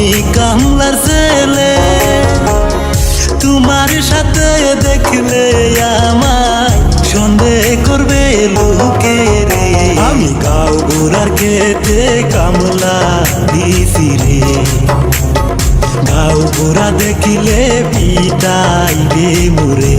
আমি কামলার ছেলে, তোমার সাথে দেখলে আমায় সন্দেহ করবে লোকে রে। আমি গাও গোড়ার খেতে কামলা দিছি রে। গাও গোড়া দেখিলে পিতাইবে মোরে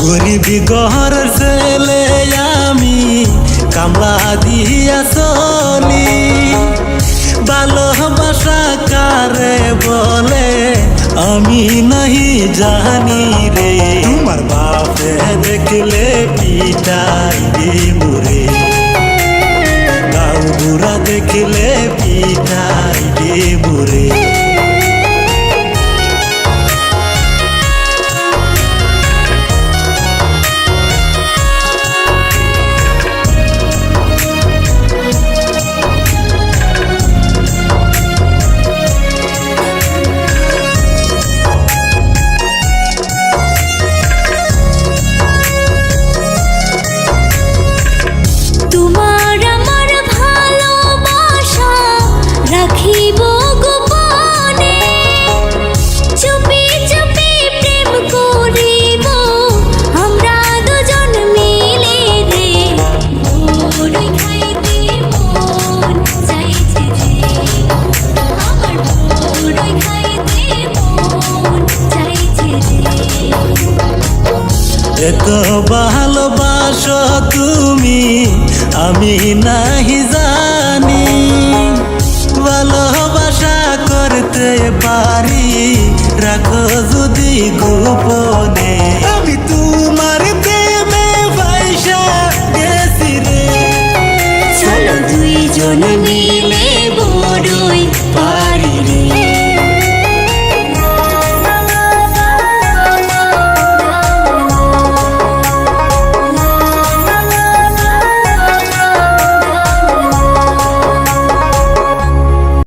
গরিবি গহর ছেলে আমি, কামলা দিয়া চলি। ভালোবাসা কারে বলে, আমি নাহি জানি রে। তোমার বাপে দেখলে পিটাই মুরে গাও বুড়া দেখলে পিটাই মুরে এত ভালোবাসো তুমি, আমি নাহি জানি। ভালোবাসা করতে পারি, রাখো যদি গোপনে। আমি তোমার প্রেমে পয়সা গেছি রে। চলো দুইজন মিলে